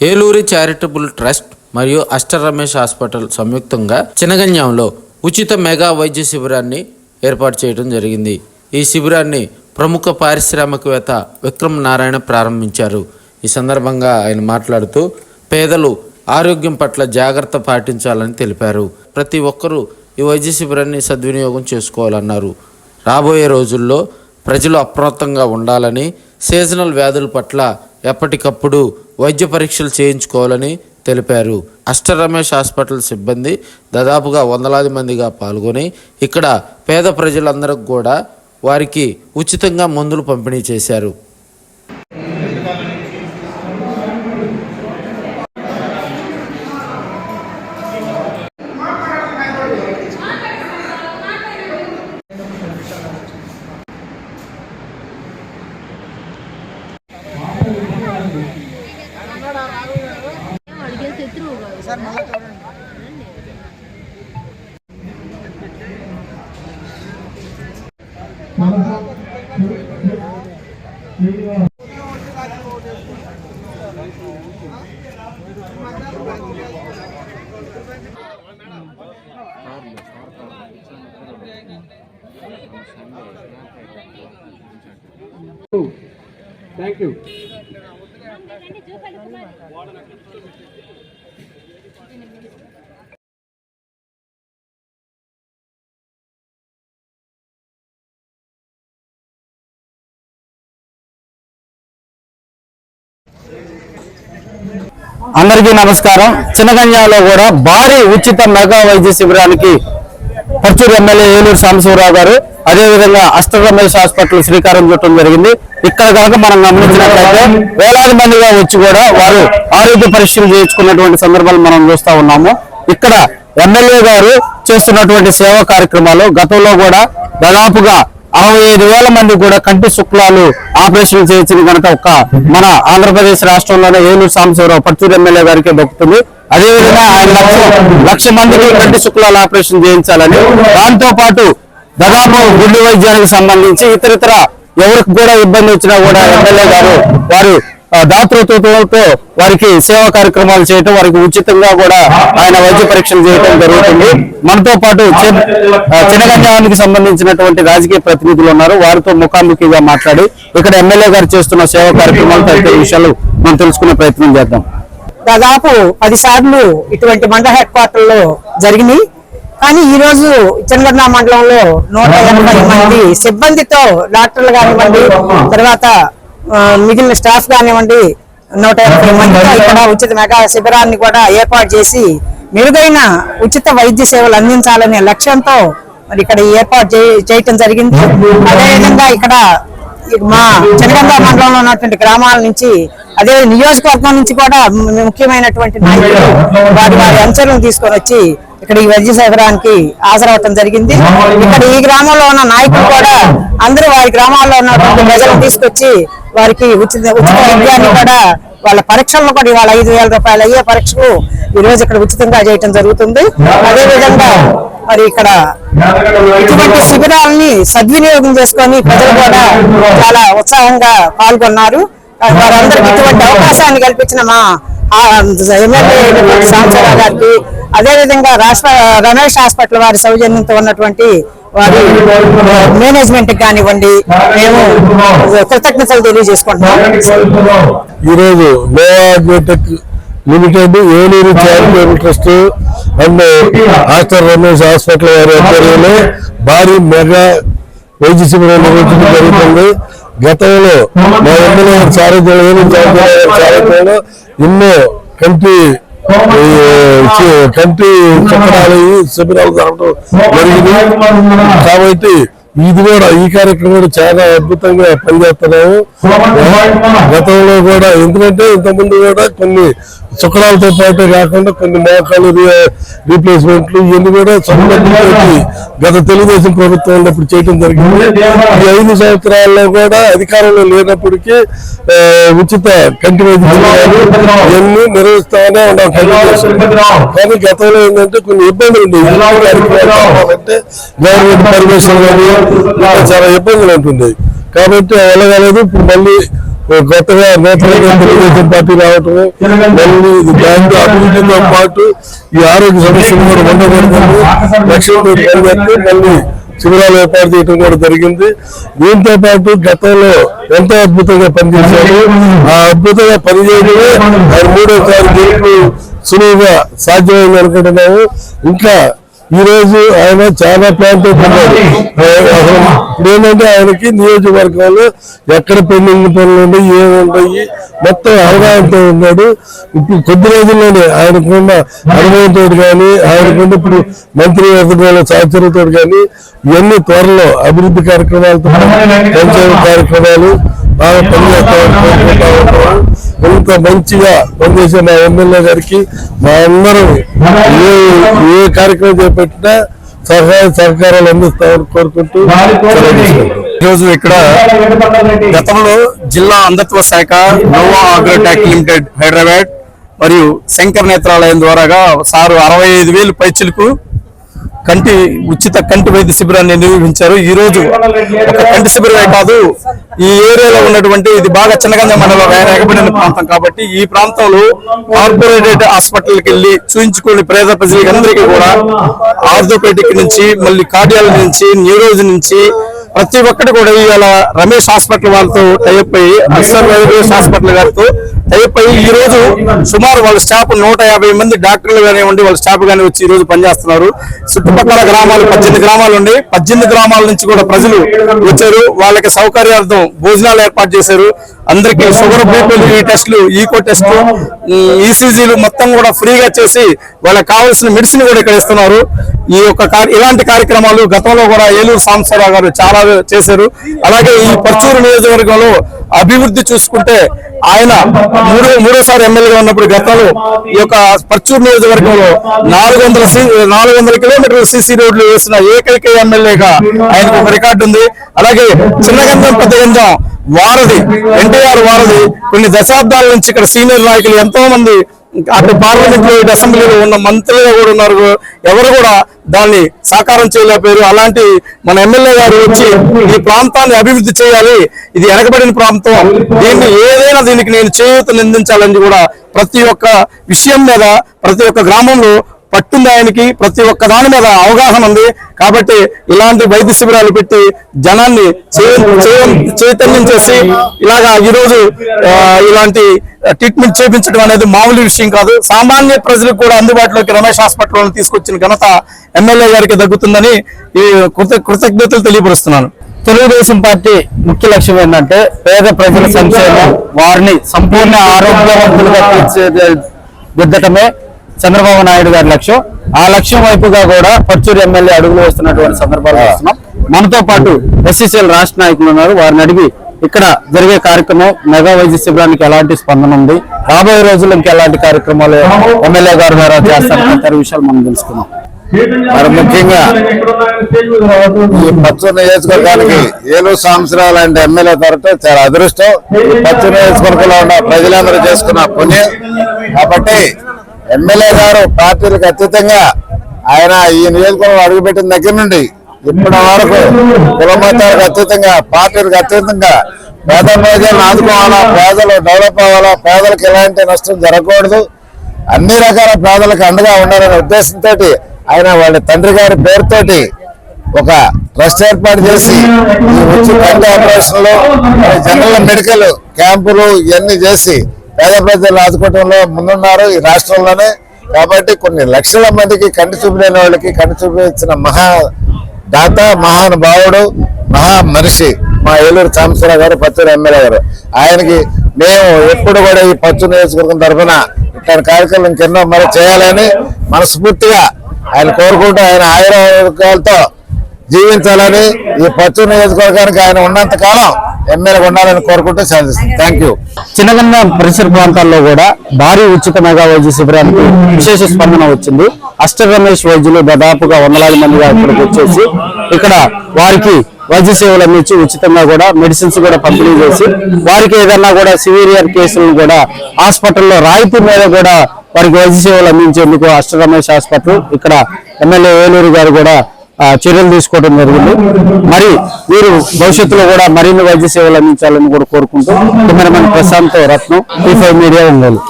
Eluri charitable trust మరియు అష్ట Ramesh hospital సంయుక్తంగా చినగన్యంలో ఉచిత మెగా వైద్య శిబిరాన్ని ఏర్పాటు చేయడం జరిగింది. ఈ శిబిరాన్ని ప్రముఖ పారిశ్రామికవేత్త విక్రమ్ నారాయణ ప్రారంభించారు. ఈ సందర్భంగా ఆయన మాట్లాడుతూ పేదలు ఆరోగ్యం పట్ల జాగ్రత్త పాటించాలని తెలిపారు. ప్రతి ఒక్కరూ ఈ వైద్య శిబిరాన్ని సద్వినియోగం చేసుకోవాలన్నారు. రాబోయే రోజుల్లో ప్రజలు అప్రమత్తంగా ఉండాలని సీజనల్ వ్యాధుల పట్ల ఎప్పటికప్పుడు వైద్య పరీక్షలు చేయించుకోవాలని తెలిపారు. అష్ట రమేష్ హాస్పిటల్ సిబ్బంది దాదాపుగా వందలాది మందిగా పాల్గొని ఇక్కడ పేద ప్రజలందరికి కూడా వారికి ఉచితంగా మందులు పంపిణీ చేశారు అడిగే శత్రువు కాదు థ్యాంక్ యూ అందరికీ నమస్కారం. చిన్నగంజాలో కూడా భారీ ఉచిత మెగా వైద్య శిబిరానికి పర్చూరు ఎమ్మెల్యే ఏలూరు సాంబశివరావు గారు అదేవిధంగా అష్ట రమేష్ హాస్పిటల్ శ్రీకారం చుట్టడం జరిగింది. ఇక్కడ కనుక మనం గమనించినట్లయితే వేలాది మందిగా వచ్చి కూడా వారు ఆరోగ్య పరీక్షలు చేయించుకున్నటువంటి సందర్భాలు మనం చూస్తా ఉన్నాము. ఇక్కడ ఎమ్మెల్యే గారు చేస్తున్నటువంటి సేవా కార్యక్రమాలు గతంలో కూడా దాదాపుగా అరవై ఐదు వేల మంది కూడా కంటి శుక్లాలు ఆపరేషన్ చేయించిన కనుక ఒక మన ఆంధ్రప్రదేశ్ రాష్ట్రంలోనే ఏలూరు సాంబశివరావు పర్చూరు ఎమ్మెల్యే గారికి దక్కుతుంది. అదేవిధంగా ఆయన లక్ష మందికి కంటి శుక్లాలు ఆపరేషన్ చేయించాలని. దాంతో పాటు దాదాపు గుండె వైద్యానికి సంబంధించి ఇతరితర ఎవరికి కూడా ఇబ్బంది వచ్చినా కూడా ఎమ్మెల్యే గారు వారు దాతృత్వంతో వారికి సేవా కార్యక్రమాలు చేయటం వారికి ఉచితంగా కూడా ఆయన వైద్య పరీక్షలు చేయటం జరుగుతుంది. మనతో పాటు చి- సంబంధించినటువంటి రాజకీయ ప్రతినిధులు ఉన్నారు. వారితో ముఖాముఖిగా మాట్లాడి ఇక్కడ ఎమ్మెల్యే గారు చేస్తున్న సేవా కార్యక్రమాలు తదితర విషయాలు మనం తెలుసుకునే ప్రయత్నం చేద్దాం. దాదాపు పది సార్లు ఇటువంటి మండల హెడ్ క్వార్టర్లో జరిగినాయి. కానీ ఈ రోజు చంద్రనా మండలంలో నూట ఎనభై మంది సిబ్బందితో డాక్టర్లు కానివ్వండి తర్వాత మిగిలిన స్టాఫ్ కానివ్వండి నూట ఎనభై మందితో ఇక్కడ ఉచిత మెగా శిబిరాన్ని కూడా ఏర్పాటు చేసి మెరుగైన ఉచిత వైద్య సేవలు అందించాలనే లక్ష్యంతో మరి ఇక్కడ ఏర్పాటు చేయటం జరిగింది. అదేవిధంగా ఇక్కడ మా చెనగంగా మండలంలో ఉన్నటువంటి గ్రామాల నుంచి అదే నియోజకవర్గం నుంచి కూడా ముఖ్యమైనటువంటి నాయకులు వారి వారి అంశాలను తీసుకొని వచ్చి ఇక్కడ ఈ వైద్య శిబిరానికి హాజరవటం జరిగింది. ఇక్కడ ఈ గ్రామంలో ఉన్న నాయకులు కూడా అందరూ వారి గ్రామాల్లో ఉన్నటువంటి ప్రజలను తీసుకొచ్చి వారికి ఉచిత ఉచిత వైద్యాన్ని కూడా వాళ్ళ పరీక్షలను కూడా ఇవాళ ఐదు వేల రూపాయలు అయ్యే పరీక్షలు ఈ రోజు ఇక్కడ ఉచితంగా చేయటం జరుగుతుంది. అదే విధంగా మరి ఇక్కడ ఇటువంటి శిబిరాలని సద్వినియోగం చేసుకొని ప్రజలు కూడా చాలా ఉత్సాహంగా పాల్గొన్నారు. వారందరికీ ఇటువంటి అవకాశాన్ని కల్పించిన మా ఎమ్మెల్యే అయినటువంటి గారికి అదేవిధంగా రాష్ట్ర రమేష్ హాస్పిటల్ వారి సౌజన్యంతో ఉన్నటువంటి వారి మేనేజ్మెంట్ కానివ్వండి మేము కృతజ్ఞతలు తెలియజేసుకుంటున్నాం. ఈరోజు Nova limited Eluru charitable trust and Aster Ramesh hospital వారి ఆధ్వర్యంలో భారీ మెగా వైద్య శిబిరం నిర్వహించడం జరుగుతుంది. గతంలో మా ఎమ్మెల్యే సారథ్యంలో ఏలూరు చారిటబుల్ సారథ్యంలో ఎన్నో కంటి కంటి చక్రాలు శిబిరాలు జరగడం జరిగింది. కాబట్టి ఇది కూడా ఈ కార్యక్రమం కూడా చాలా అద్భుతంగా పనిచేస్తున్నాము. గతంలో కూడా ఎందుకంటే ఇంతకుముందు కూడా కొన్ని చక్రాలతో పాటు కాకుండా కొన్ని మోకాలు రీప్లేస్మెంట్లు ఇవన్నీ కూడా సొంతటి గత తెలుగుదేశం ప్రభుత్వం ఉన్నప్పుడు చేయడం జరిగింది. ఈ ఐదు సంవత్సరాల్లో కూడా అధికారంలో లేనప్పటికీ ఉచిత కంటి వైద్య ఇవన్నీ నిర్వహిస్తామనే ఉన్నాం. కానీ గతంలో ఏంటంటే కొన్ని ఇబ్బందులు ఉండేవి. అంటే గవర్నమెంట్ పర్మిషన్ కానీ చాలా ఇబ్బందులు ఉంటుండే కాబట్టి వెళ్ళగలదు ఇప్పుడు మళ్ళీ కొత్తగా నూతనంగా తెలుగుదేశం పార్టీ రావటము? మళ్ళీ దాంతో అభివృద్ధితో పాటు ఈ ఆరోగ్య సమస్యలు కూడా ఉండకూడదని లక్ష్యంతో మళ్ళీ శిబిరాలు ఏర్పాటు చేయడం కూడా జరిగింది. దీంతో పాటు గతంలో ఎంతో అద్భుతంగా పనిచేశారు. ఆ అద్భుతంగా పనిచేయడమే మూడోసారి గెలుపు సులువుగా సాధ్యమైంది అనుకుంటున్నాము. ఇంకా ఈ రోజు ఆయన చాలా ప్రాంతం ఉన్నాడు ఏంటంటే ఆయనకి నియోజకవర్గంలో ఎక్కడ పెండింగ్ పనులు ఉన్నాయి ఏముంటాయి మొత్తం అవగాహనతో ఉన్నాడు. ఇప్పుడు కొద్ది రోజుల్లోనే ఆయనకున్న అనుభవంతో కానీ ఆయనకున్న ఇప్పుడు మంత్రి వర్గంలో సహచరులతో కానీ ఇవన్నీ త్వరలో అభివృద్ధి కార్యక్రమాలతో కార్యక్రమాలు బాగా పనిచేస్తామని కోరుకుంటా మంచిగా పనిచేసే మా ఎమ్మెల్యే గారికి మా అందరం ఏ ఏ కార్యక్రమం చేపట్టినా సహాయ సహకారాలు అందిస్తామని కోరుకుంటూ ఈరోజు ఇక్కడ గతంలో జిల్లా అంధత్వ శాఖ నోవా అగ్రోటెక్ లిమిటెడ్ హైదరాబాద్ మరియు శంకర్ నేత్రాలయం ద్వారాగా సారు అరవై ఐదు వేలు పైచులకు కంటి ఉచిత కంటి వైద్య శిబిరాన్ని నిర్వహించారు. ఈ రోజు ఒక కంటి శిబిరమే కాదు ఈ ఏరియాలో ఉన్నటువంటి ఇది బాగా చిన్నగంజ మండలం ఎగబడిన ప్రాంతం కాబట్టి ఈ ప్రాంతంలో కార్పొరేటెడ్ హాస్పిటల్కి వెళ్ళి చూయించుకునే పేద ప్రజలందరికీ కూడా ఆర్థోపెడిక్ నుంచి మళ్ళీ కార్డియాలజీ నుంచి న్యూరోజీ నుంచి ప్రతి ఒక్కటి కూడా ఇవాళ రమేష్ హాస్పిటల్ వాళ్ళతో టైప్ అయ్యి అస్సర్ రమేష్ హాస్పిటల్ గారితో టైప్ అయ్యి ఈ రోజు సుమారు వాళ్ళ స్టాఫ్ నూట యాభై మంది డాక్టర్లు కానివ్వండి వాళ్ళ స్టాఫ్ కానీ వచ్చి ఈ రోజు పనిచేస్తున్నారు. చుట్టుపక్కల గ్రామాలు పద్దెనిమిది గ్రామాలు ఉండి పద్దెనిమిది గ్రామాల నుంచి కూడా ప్రజలు వచ్చారు. వాళ్ళకి సౌకర్యార్థం భోజనాలు ఏర్పాటు చేశారు. అందరికి షుగర్ ఈ టెస్టులు ఈకో టెస్ట్ ఈసీజీలు మొత్తం కూడా ఫ్రీగా చేసి వాళ్ళకి కావాల్సిన మెడిసిన్ కూడా ఇక్కడ ఇస్తున్నారు. ఈ యొక్క ఇలాంటి కార్యక్రమాలు గతంలో కూడా ఏలూరు సాంబశివరావు గారు చాలా చేశారు. అలాగే ఈ పర్చూరు నియోజకవర్గంలో అభివృద్ధి చూసుకుంటే ఆయన మూడో మూడోసారి ఎమ్మెల్యేగా ఉన్నప్పుడు గతంలో ఈ యొక్క పర్చూరు నియోజకవర్గంలో నాలుగు వందల నాలుగు వందల కిలోమీటర్ల సీసీ రోడ్లు వేసిన ఏకైక ఎమ్మెల్యేగా ఆయనకు ఒక రికార్డు ఉంది. అలాగే చిన్నగంధం పెద్దగంధం వారధి ఎన్టీఆర్ వారధి కొన్ని దశాబ్దాల నుంచి ఇక్కడ సీనియర్ నాయకులు ఎంతో మంది అటు పార్లమెంట్ అసెంబ్లీలో ఉన్న మంత్రులుగా కూడా ఉన్నారు. ఎవరు కూడా దాన్ని సాకారం చేయలేకపోయారు. అలాంటి మన ఎమ్మెల్యే గారు వచ్చి ఈ ప్రాంతాన్ని అభివృద్ధి చేయాలి. ఇది వెనకబడిన ప్రాంతం. దీన్ని ఏదైనా దీనికి నేను చేయూతను అందించాలని కూడా ప్రతి ఒక్క విషయం మీద ప్రతి ఒక్క గ్రామంలో పట్టుంది ఆయనకి ప్రతి ఒక్క దాని మీద అవగాహన ఉంది. కాబట్టి ఇలాంటి వైద్య శిబిరాలు పెట్టి జనాన్ని చైతన్యం చేసి ఇలాగా ఈరోజు ఇలాంటి ట్రీట్మెంట్ చేయించడం అనేది మామూలు విషయం కాదు. సామాన్య ప్రజలకు కూడా అందుబాటులోకి రమేష్ హాస్పిటల్ తీసుకొచ్చిన ఘనత ఎమ్మెల్యే గారికి దక్కుతుందని ఈ కృత కృతజ్ఞతలు తెలియపరుస్తున్నాను. తెలుగుదేశం పార్టీ ముఖ్య లక్ష్యం ఏంటంటే పేద ప్రజల సంక్షేమం వారిని సంపూర్ణ ఆరోగ్యవంతులుగా తీర్చిదిద్దటమే చంద్రబాబు నాయుడు గారి లక్ష్యం. ఆ లక్ష్యం వైపుగా కూడా పచ్చూరు ఎమ్మెల్యే అడుగులు వేస్తున్నటువంటి సందర్భాలు చూస్తున్నాం. మనతో పాటు ఎస్సీసీఎల్ రాష్ట్ర నాయకులు ఉన్నారు. వారిని అడిగి ఇక్కడ జరిగే కార్యక్రమం మెగా వైద్య శిబిరానికి ఎలాంటి స్పందన ఉంది? రాబోయే రోజుల్లో ఇంకా ఎలాంటి కార్యక్రమాలు ఎమ్మెల్యే గారి ద్వారా చేస్తారు విషయాలు మనం తెలుసుకుందాం. మరి ముఖ్యంగా ఈ పచ్చూరు నియోజకవర్గానికి ఏలూరు సంవత్సరాలు లాంటి ఎమ్మెల్యే దొరకటం చాలా అదృష్టం. ఈ పచ్చూరు నియోజకవర్గంలో ఉన్న ప్రజలందరూ చేసుకున్న పుణ్యం. కాబట్టి ఎమ్మెల్యే గారు పార్టీలకు అతీతంగా ఆయన ఈ నియోజకవర్గం అడుగుపెట్టిన దగ్గర నుండి ఇప్పటి వరకు కులమతాలకు అతీతంగా పార్టీలకు అతీతంగా పేద ప్రజలను ఆదుకోవాలా పేదలు డెవలప్ అవ్వాలా పేదలకు ఎలాంటి నష్టం జరగకూడదు అన్ని రకాల పేదలకు అండగా ఉండాలనే ఉద్దేశంతో ఆయన వాళ్ళ తండ్రి గారి పేరుతోటి ఒక ట్రస్ట్ ఏర్పాటు చేసి ఈ వచ్చి కంటి ఆపరేషన్లు జనరల్ మెడికల్ క్యాంపులు ఇవన్నీ చేసి పేద ప్రజలు ఆదుకోవడంలో ముందున్నారు ఈ రాష్ట్రంలోనే. కాబట్టి కొన్ని లక్షల మందికి కంటి చూపు లేని వాళ్ళకి కంటి చూపించిన ఇచ్చిన మహా దాత మహానుభావుడు మహా మనిషి మా ఏలూరు సాంబశివరావు గారు పచ్చూరు ఎమ్మెల్యే గారు. ఆయనకి మేము ఎప్పుడు కూడా ఈ పచ్చూరు నియోజకవర్గం తరఫున ఇట్లాంటి కార్యక్రమం ఇంకెన్నో మరి చేయాలని మనస్ఫూర్తిగా ఆయన కోరుకుంటూ ఆయన ఆయుర్వేదాలతో జీవించాలని ఈ పచ్చూరు నియోజకవర్గానికి ఆయన ఉన్నంత కాలం ఎమ్మెల్యే ఉండాలని కోరుకుంటూ సాధిస్తాం థ్యాంక్ యూ చిన్నగన్న పరిసర ప్రాంతాల్లో కూడా భారీ ఉచిత మెగా వైద్య శిబిరానికి విశేష స్పందన వచ్చింది. అష్ట రమేష్ వైద్యులు దాదాపుగా వందలాది మందిగా ఇక్కడికి వచ్చేసి ఇక్కడ వారికి వైద్య సేవలు అందించి ఉచితంగా కూడా మెడిసిన్స్ కూడా పంపిణీ చేసి వారికి ఏదన్నా కూడా సివిరియర్ కేసులను కూడా హాస్పిటల్లో రాయితీ మీద కూడా వారికి వైద్య సేవలు అందించేందుకు అష్ట రమేష్ హాస్పిటల్ ఇక్కడ ఎమ్మెల్యే ఏలూరు గారు కూడా చర్యలు తీసుకోవడం జరిగింది. మరి వీరు భవిష్యత్తులో కూడా మరిన్ని వైద్య సేవలు అందించాలని కూడా కోరుకుంటూ cameraman Prashanth Ratnam T five media Ongole